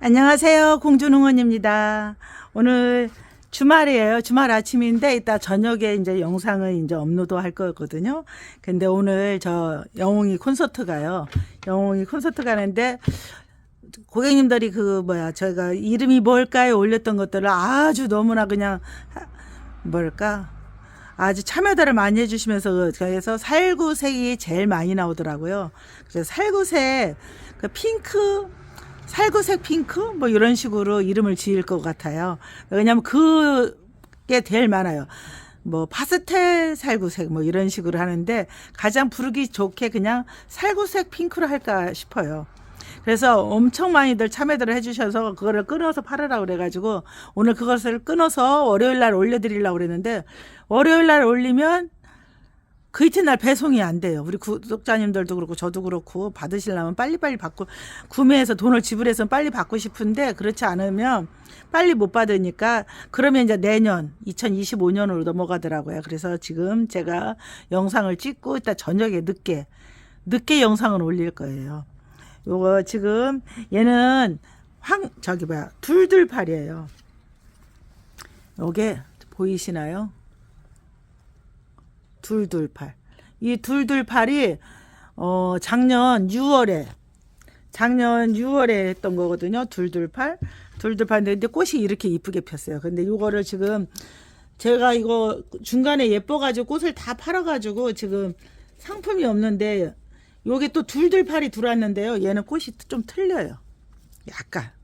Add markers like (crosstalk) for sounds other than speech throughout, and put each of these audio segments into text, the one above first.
안녕하세요. 공준흥원입니다. 오늘 주말이에요. 주말 아침인데 이따 저녁에 이제 영상을 이제 업로드 할 거거든요. 근데 오늘 저 영웅이 콘서트 가요. 영웅이 콘서트 가는데 고객님들이 그 뭐야 저희가 이름이 뭘까요 올렸던 것들을 아주 너무나 그냥 하- 뭘까 아주 참여들을 많이 해주시면서 그래서 살구색이 제일 많이 나오더라고요. 그래서 살구색 그 핑크 살구색 핑크 뭐 이런 식으로 이름을 지을 것 같아요. 왜냐하면 그게 제일 많아요. 뭐 파스텔 살구색 뭐 이런 식으로 하는데 가장 부르기 좋게 그냥 살구색 핑크로 할까 싶어요. 그래서 엄청 많이들 참여들을 해주셔서 그거를 끊어서 팔으라고 그래가지고 오늘 그것을 끊어서 월요일 날 올려드리려고 그랬는데 월요일 날 올리면 그 이튿날 배송이 안 돼요. 우리 구독자님들도 그렇고 저도 그렇고 받으시려면 빨리빨리 받고 구매해서 돈을 지불해서 빨리 받고 싶은데 그렇지 않으면 빨리 못 받으니까 그러면 이제 내년 2025년으로 넘어가더라고요. 그래서 지금 제가 영상을 찍고 이따 저녁에 늦게 늦게 영상을 올릴 거예요. 요거 지금 얘는 황 저기 뭐야 둘둘팔이에요. 요게 보이시나요? 둘둘팔. 이 둘둘팔이 어 작년 6월에 작년 6월에 했던 거거든요. 둘둘팔. 둘둘팔인데 꽃이 이렇게 이쁘게 폈어요. 근데 요거를 지금 제가 이거 중간에 예뻐가지고 꽃을 다 팔아가지고 지금 상품이 없는데 요게 또 둘둘팔이 들어왔는데요. 얘는 꽃이 좀 틀려요. 약간.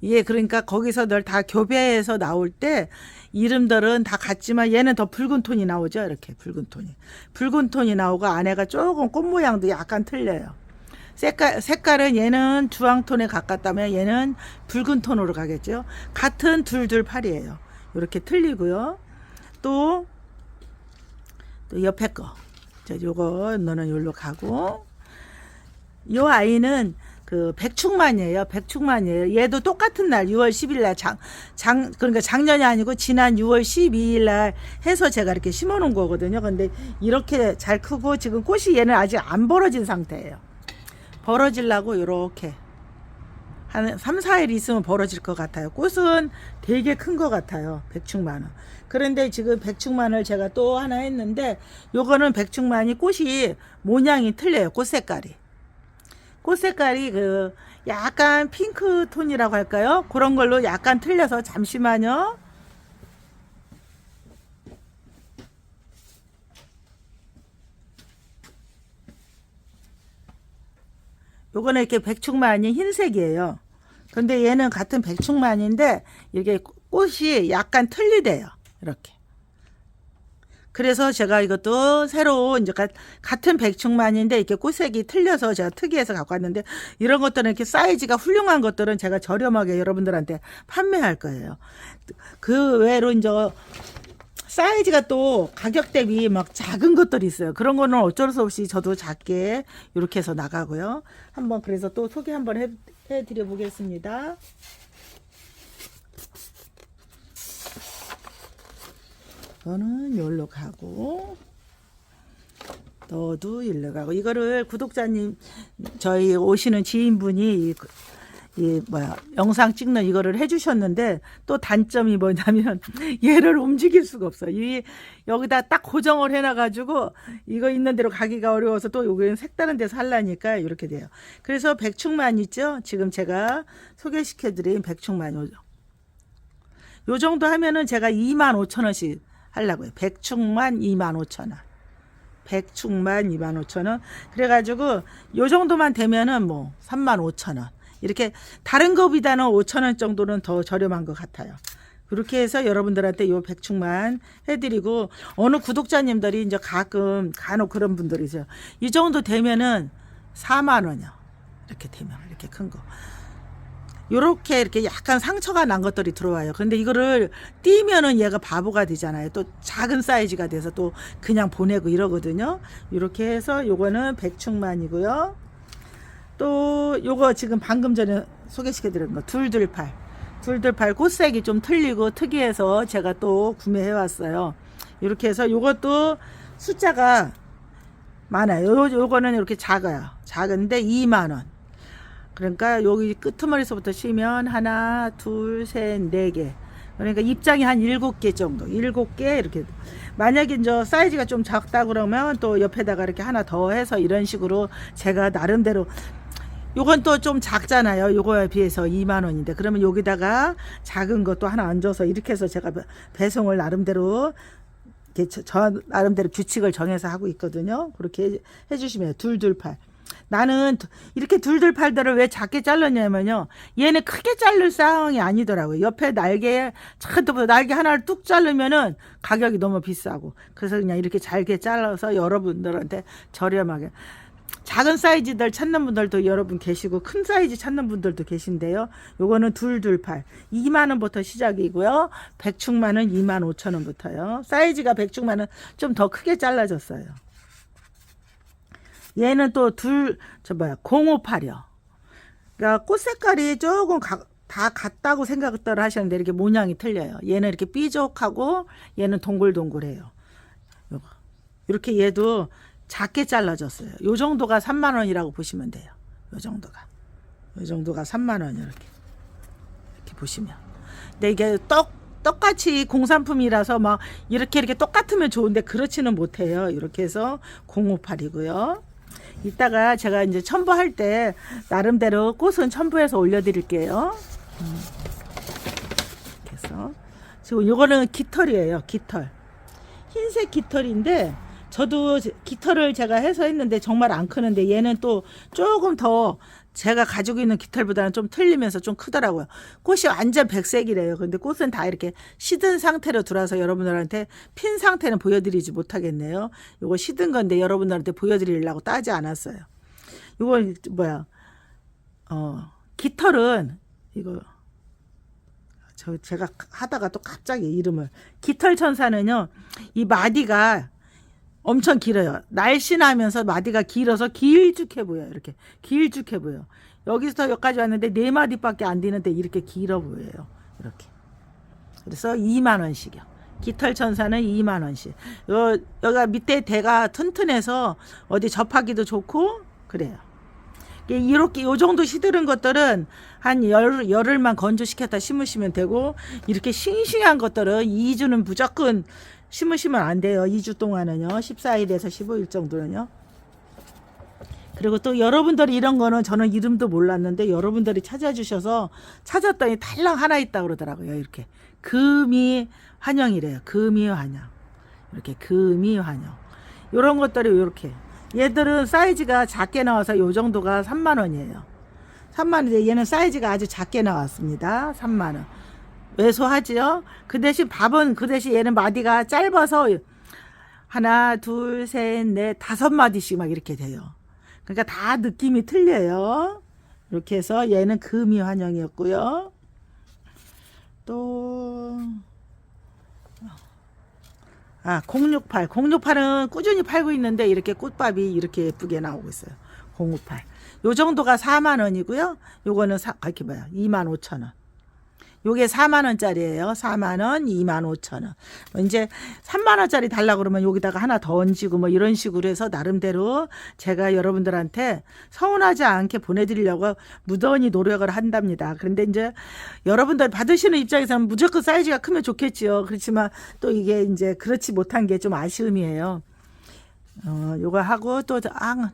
이게 그러니까 거기서 널 다 교배해서 나올 때 이름들은 다 같지만 얘는 더 붉은 톤이 나오죠. 이렇게 붉은 톤이. 붉은 톤이 나오고 안에가 조금 꽃 모양도 약간 틀려요. 색깔, 색깔은 얘는 주황 톤에 가깝다면 얘는 붉은 톤으로 가겠죠. 같은 둘둘팔이에요. 이렇게 틀리고요. 또, 또 옆에 거. 자, 요거 너는 여기로 가고. 요 아이는 그 백충만이에요. 백충만이에요. 얘도 똑같은 날 6월 10일 날 장, 장 그러니까 작년이 아니고 지난 6월 12일 날 해서 제가 이렇게 심어 놓은 거거든요. 근데 이렇게 잘 크고 지금 꽃이 얘는 아직 안 벌어진 상태예요. 벌어지려고 이렇게 한 3, 4일 있으면 벌어질 것 같아요. 꽃은 되게 큰 것 같아요. 백충만은. 그런데 지금 백충만을 제가 또 하나 했는데 요거는 백충만이 꽃이 모양이 틀려요. 꽃 색깔이. 꽃 색깔이 그 약간 핑크 톤이라고 할까요? 그런 걸로 약간 틀려서 잠시만요. 요거는 이렇게 백충만이 흰색이에요. 근데 얘는 같은 백충만인데 이게 꽃이 약간 틀리대요. 이렇게. 그래서 제가 이것도 새로 이제 가- 같은 백충만인데 이렇게 꽃색이 틀려서 제가 특이해서 갖고 왔는데 이런 것들은 이렇게 사이즈가 훌륭한 것들은 제가 저렴하게 여러분들한테 판매할 거예요. 그 외로 이제 사이즈가 또 가격 대비 막 작은 것들이 있어요. 그런 거는 어쩔 수 없이 저도 작게 이렇게 해서 나가고요. 한번 그래서 또 소개 한번 해, 해드려 보겠습니다. 너는 여기로 가고 너도 일로 가고 이거를 구독자님 저희 오시는 지인분이 이, 이 뭐야 영상 찍는 이거를 해주셨는데 또 단점이 뭐냐면 (laughs) 얘를 움직일 수가 없어. 이 여기다 딱 고정을 해놔가지고 이거 있는 대로 가기가 어려워서 또 여기는 색다른 데서 하려니까 이렇게 돼요. 그래서 백충만 있죠. 지금 제가 소개시켜드린 백충만 요, 요 정도 하면은 제가 2만 5천 원씩 하려고요. 백충만 2만 5천 원. 백충만 2만 5천 원. 그래가지고 요 정도만 되면은 뭐 3만 5천 원. 이렇게 다른 거보다는 5천 원 정도는 더 저렴한 것 같아요. 그렇게 해서 여러분들한테 요 백충만 해드리고 어느 구독자님들이 이제 가끔 간혹 그런 분들이죠. 이 정도 되면은 4만 원이요. 이렇게 되면 이렇게 큰 거. 요렇게 이렇게 약간 상처가 난 것들이 들어와요. 근데 이거를 띄면은 얘가 바보가 되잖아요. 또 작은 사이즈가 돼서 또 그냥 보내고 이러거든요. 이렇게 해서 요거는 백충만이고요. 또 요거 지금 방금 전에 소개시켜 드린 거 둘둘팔. 둘둘팔 꽃색이 좀 틀리고 특이해서 제가 또 구매해 왔어요. 이렇게 해서 요것도 숫자가 많아요. 요, 요거는 이렇게 작아요. 작은데 2만 원. 그러니까 여기 끄트머리서부터 쉬면 하나, 둘, 셋, 네 개. 그러니까 입장이 한 일곱 개 정도. 일곱 개 이렇게. 만약에 이제 사이즈가 좀 작다 그러면 또 옆에다가 이렇게 하나 더 해서 이런 식으로 제가 나름대로 요건 또 좀 작잖아요. 요거에 비해서 2만 원인데 그러면 여기다가 작은 것도 하나 얹어서 이렇게 해서 제가 배- 배송을 나름대로 이렇게 저, 저 나름대로 규칙을 정해서 하고 있거든요. 그렇게 해- 해주시면 둘둘팔. 나는 두- 이렇게 둘둘팔들을 왜 작게 잘랐냐면요. 얘는 크게 자를 상황이 아니더라고요. 옆에 날개 차도 날개 하나를 뚝 자르면은 가격이 너무 비싸고 그래서 그냥 이렇게 잘게 잘라서 여러분들한테 저렴하게 작은 사이즈들 찾는 분들도 여러분 계시고 큰 사이즈 찾는 분들도 계신데요. 요거는 둘둘팔 2만 원부터 시작이고요. 백충만은 2만 5천 원부터요. 사이즈가 백충만은 좀 더 크게 잘라졌어요. 얘는 또 둘 저 뭐야 058이요. 그러니까 꽃 색깔이 조금 가- 다 같다고 생각들 하시는데 이렇게 모양이 틀려요. 얘는 이렇게 삐죽하고 얘는 동글동글해요. 이렇게 얘도 작게 잘라졌어요. 요 정도가 3만 원이라고 보시면 돼요. 요 정도가. 요 정도가 3만 원 이렇게. 이렇게 보시면. 근데 이게 떡 똑같이 공산품이라서 막 이렇게 이렇게 똑같으면 좋은데 그렇지는 못해요. 이렇게 해서 058이고요. 이따가 제가 이제 첨부할 때 나름대로 꽃은 첨부해서 올려드릴게요. 음. 이렇게 해서 지금 이거는 깃털이에요. 깃털. 흰색 깃털인데 저도 제- 깃털을 제가 해서 했는데 정말 안 크는데 얘는 또 조금 더 제가 가지고 있는 깃털보다는 좀 틀리면서 좀 크더라고요. 꽃이 완전 백색이래요. 근데 꽃은 다 이렇게 시든 상태로 들어와서 여러분들한테 핀 상태는 보여드리지 못하겠네요. 이거 시든 건데 여러분들한테 보여드리려고 따지 않았어요. 이거 뭐야? 어 깃털은 이거 저 제가 하다가 또 갑자기 이름을 깃털 천사는요 이 마디가 엄청 길어요. 날씬하면서 마디가 길어서 길쭉해 보여요 이렇게. 길쭉해 보여. 여기서 여기까지 왔는데 네 마디밖에 안 되는데 이렇게 길어 보여요. 이렇게. 그래서 2만 원씩이요. 깃털 천사는 2만 원씩. 요 여기가 밑에 대가 튼튼해서 어디 접하기도 좋고 그래요. 이렇게 요 정도 시드른 것들은 한 열, 열흘만 건조시켰다 심으시면 되고 이렇게 싱싱한 것들은 2주는 무조건 심으시면 안 돼요. 2주 동안은요. 14일에서 15일 정도는요. 그리고 또 여러분들이 이런 거는 저는 이름도 몰랐는데 여러분들이 찾아주셔서 찾았더니 달랑 하나 있다 그러더라고요. 이렇게 금이 환영이래요. 금이 환영. 이렇게 금이 환영. 이런 것들이 이렇게 얘들은 사이즈가 작게 나와서 요 정도가 3만 원이에요. 3만 원인데 얘는 사이즈가 아주 작게 나왔습니다. 3만 원. 왜소하지요? 그 대신 밥은 그 대신 얘는 마디가 짧아서 하나, 둘, 셋, 넷, 다섯 마디씩 막 이렇게 돼요. 그러니까 다 느낌이 틀려요. 이렇게 해서 얘는 금이 환영이었고요. 또 아, 068. 068은 꾸준히 팔고 있는데 이렇게 꽃밥이 이렇게 예쁘게 나오고 있어요. 058. 요 정도가 4만 원이고요. 요거는 사, 아, 이렇게 뭐야? 2만 5천 원. 요게 4만 원짜리예요. 4만 원, 2만 5천 원. 뭐 이제 3만 원짜리 달라 그러면 여기다가 하나 더 얹고 뭐 이런 식으로 해서 나름대로 제가 여러분들한테 서운하지 않게 보내드리려고 무던히 노력을 한답니다. 그런데 이제 여러분들 받으시는 입장에서는 무조건 사이즈가 크면 좋겠지요. 그렇지만 또 이게 이제 그렇지 못한 게 좀 아쉬움이에요. 어, 요거 하고 또 아,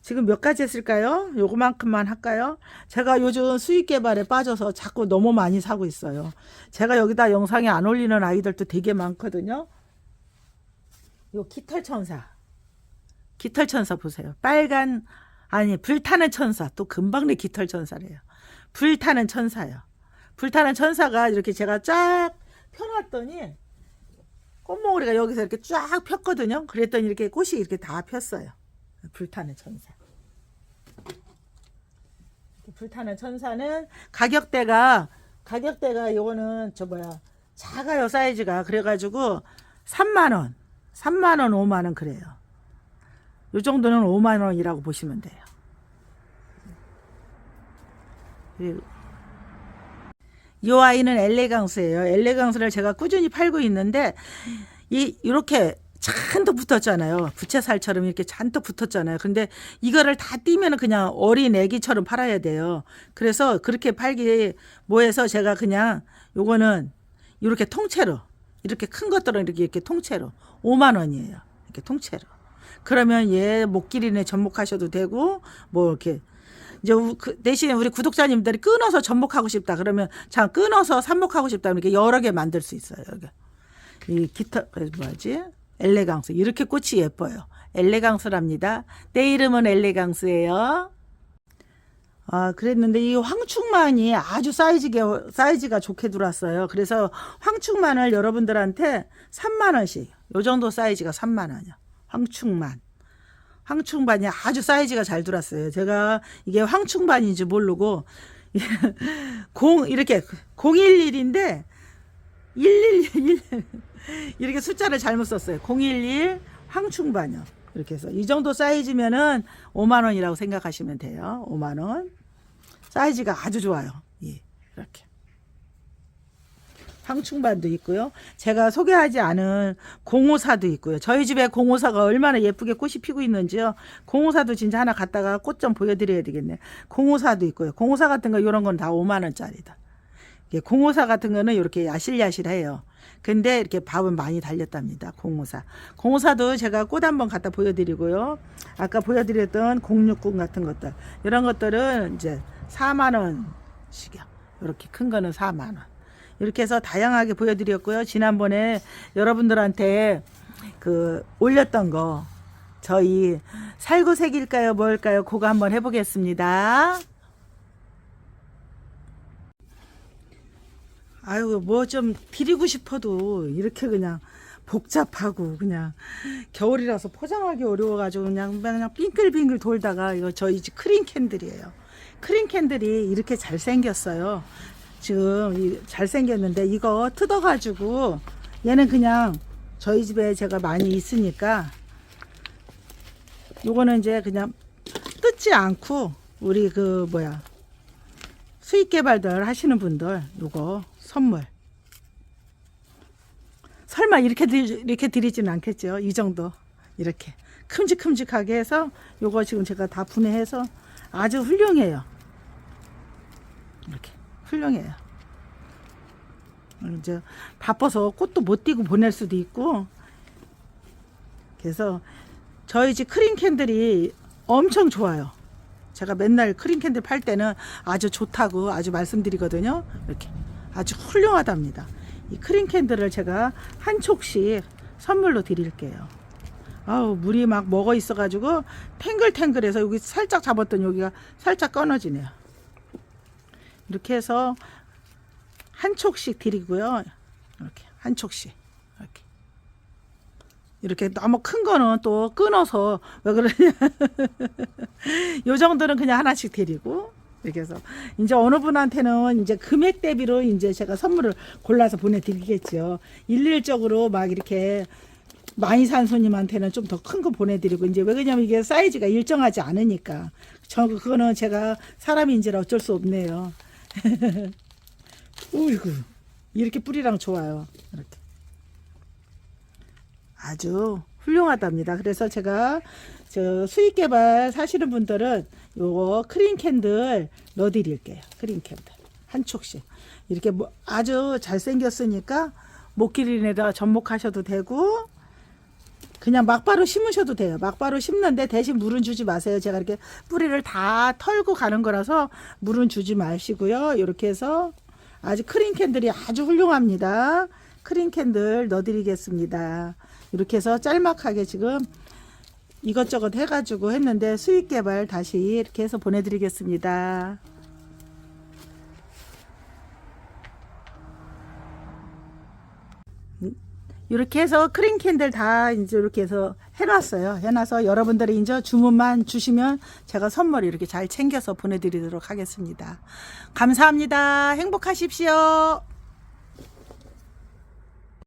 지금 몇 가지 했을까요? 요거만큼만 할까요? 제가 요즘 수익 개발에 빠져서 자꾸 너무 많이 사고 있어요. 제가 여기다 영상에 안 올리는 아이들도 되게 많거든요. 요 깃털 천사. 깃털 천사 보세요. 빨간 아니 불타는 천사 또 금방 내 깃털 천사래요. 불타는 천사요. 불타는 천사가 이렇게 제가 쫙 펴놨더니 꽃몽우리가 여기서 이렇게 쫙 폈거든요. 그랬더니 이렇게 꽃이 이렇게 다 폈어요. 불타는 천사. 불타는 천사는 가격대가 가격대가 요거는 저 뭐야 작아요 사이즈가 그래가지고 3만 원, 3만 원, 5만 원 그래요. 요 정도는 5만 원이라고 보시면 돼요. 그리고 이 아이는 엘레강스예요. 엘레강스를 제가 꾸준히 팔고 있는데 이 이렇게 잔뜩 붙었잖아요. 부채살처럼 이렇게 잔뜩 붙었잖아요. 근데 이거를 다 띄면 그냥 어린 애기처럼 팔아야 돼요. 그래서 그렇게 팔기 뭐해서 제가 그냥 요거는 이렇게 통째로 이렇게 큰 것들은 이렇게 이렇게 통째로 5만 원이에요. 이렇게 통째로. 그러면 얘 목길이네 접목하셔도 되고 뭐 이렇게 이제 우- 그 대신에 우리 구독자님들이 끊어서 접목하고 싶다 그러면 자 끊어서 삽목하고 싶다 이렇게 여러 개 만들 수 있어요. 여기. 이 기타 그 뭐지 엘레강스 이렇게 꽃이 예뻐요. 엘레강스랍니다. 내 이름은 엘레강스예요. 아 그랬는데 이 황충만이 아주 사이즈가 사이즈가 좋게 들어왔어요. 그래서 황충만을 여러분들한테 3만 원씩 요 정도 사이즈가 3만 원이요. 황충만. 황충반이 아주 사이즈가 잘 들어왔어요. 제가 이게 황충반인지 모르고 (laughs) 공 이렇게 011인데 111 이렇게 숫자를 잘못 썼어요. 011 황충반이요. 이렇게 해서 이 정도 사이즈면은 5만 원이라고 생각하시면 돼요. 5만 원. 사이즈가 아주 좋아요. 예. 이렇게. 황충반도 있고요. 제가 소개하지 않은 공호사도 있고요. 저희 집에 공호사가 얼마나 예쁘게 꽃이 피고 있는지요. 공호사도 진짜 하나 갖다가 꽃 좀 보여드려야 되겠네. 공호사도 있고요. 공호사 같은 거 이런 건 다 5만 원짜리다. 이게 공호사 같은 거는 이렇게 야실야실해요. 근데 이렇게 밥은 많이 달렸답니다. 공호사. 공호사도 제가 꽃 한번 갖다 보여드리고요. 아까 보여드렸던 공육군 같은 것들. 이런 것들은 이제 4만 원씩이요. 이렇게 큰 거는 4만 원. 이렇게 해서 다양하게 보여드렸고요. 지난번에 여러분들한테 그 올렸던 거 저희 살구색일까요 뭘까요 그거 한번 해보겠습니다. 아유 뭐 좀 드리고 싶어도 이렇게 그냥 복잡하고 그냥 겨울이라서 포장하기 어려워가지고 그냥 그냥 빙글빙글 돌다가 이거 저희 집 크림 캔들이에요. 크림 캔들이 이렇게 잘 생겼어요. 지금 이- 잘생겼는데 이거 뜯어가지고 얘는 그냥 저희 집에 제가 많이 있으니까 요거는 이제 그냥 뜯지 않고 우리 그 뭐야 수익 개발들 하시는 분들 요거 선물. 설마 이렇게 드, 이렇게 드리지는 않겠죠? 이 정도. 이렇게. 큼직큼직하게 해서 요거 지금 제가 다 분해해서 아주 훌륭해요. 이렇게. 훌륭해요. 이제 바빠서 꽃도 못 띄고 보낼 수도 있고. 그래서 저희 집 크림 캔들이 엄청 좋아요. 제가 맨날 크림 캔들 팔 때는 아주 좋다고 아주 말씀드리거든요. 이렇게 아주 훌륭하답니다. 이 크림 캔들을 제가 한 촉씩 선물로 드릴게요. 아우 물이 막 먹어 있어가지고 탱글탱글해서 여기 살짝 잡았던 여기가 살짝 끊어지네요. 이렇게 해서 한 촉씩 드리고요. 이렇게 한 촉씩 이렇게 이렇게 너무 큰 거는 또 끊어서 왜 그러냐 (laughs) 요 정도는 그냥 하나씩 드리고 이렇게 해서 이제 어느 분한테는 이제 금액 대비로 이제 제가 선물을 골라서 보내드리겠죠. 일일적으로 막 이렇게 많이 산 손님한테는 좀 더 큰 거 보내드리고 이제 왜 그러냐면 이게 사이즈가 일정하지 않으니까 저 그거는 제가 사람인지라 어쩔 수 없네요. (laughs) 우이구 이렇게 뿌리랑 좋아요. 이렇게 아주 훌륭하답니다. 그래서 제가 저 수익 개발 사시는 분들은 요거 크림 캔들 넣어 드릴게요. 크림 캔들 한 촉씩 이렇게 뭐 아주 잘 생겼으니까 목길이에다 접목하셔도 되고 그냥 막바로 심으셔도 돼요. 막바로 심는데 대신 물은 주지 마세요. 제가 이렇게 뿌리를 다 털고 가는 거라서 물은 주지 마시고요. 이렇게 해서 아주 크림 캔들이 아주 훌륭합니다. 크림 캔들 넣어드리겠습니다. 이렇게 해서 짤막하게 지금 이것저것 해가지고 했는데 수익 개발 다시 이렇게 해서 보내드리겠습니다. 이렇게 해서 크림 캔들 다 이제 이렇게 해서 해놨어요. 해놔서 여러분들이 이제 주문만 주시면 제가 선물 이렇게 잘 챙겨서 보내드리도록 하겠습니다. 감사합니다. 행복하십시오.